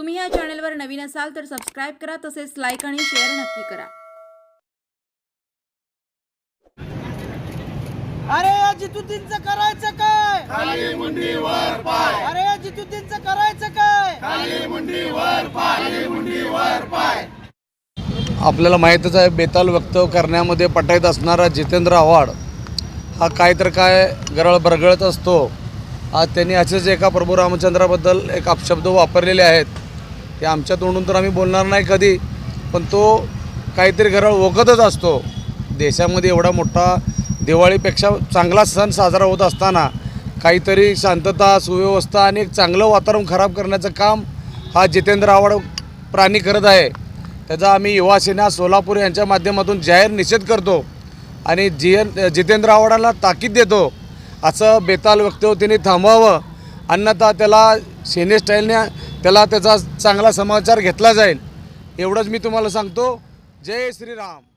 तुम्ही या चॅनलवर नवीन असाल तर सबस्क्राईब करा तसेच लाईक आणि शेअर नक्की करा. अरे या जितुद्दीनचं करायचं काय? अरे या जितुद्दीनचं करायचं काय? आपल्याला माहीतच आहे बेताल व्यक्त करण्यामध्ये पटाईत असणारा जितेंद्र आव्हाड हा काय तर काय गरळ बरगळत असतो. आज त्यांनी असेच एका प्रभू रामचंद्राबद्दल एक अपशब्द वापरलेले आहेत. ते आमच्या तोंडून तर आम्ही बोलणार नाही कधी पण तो काहीतरी गरळ ओकतच असतो. देशामध्ये एवढा मोठा दिवाळीपेक्षा चांगला सण साजरा होत असताना काहीतरी शांतता सुव्यवस्था आणि एक चांगलं वातावरण खराब करण्याचं काम हा जितेंद्र आव्हाड प्राणी करत आहे. त्याचा आम्ही युवा सेना सोलापूर यांच्या माध्यमातून जाहीर निषेध करतो आणि जी जितेंद्र आव्हाडांना ताकीद देतो. असं बेताल वक्तव्य थांबवावं. अन्यथा त्याला सेने स्टाईलने त्याला त्याचा चांगला समाचार घेतला जाईल. एवढंच मी तुम्हाला सांगतो. जय श्रीराम.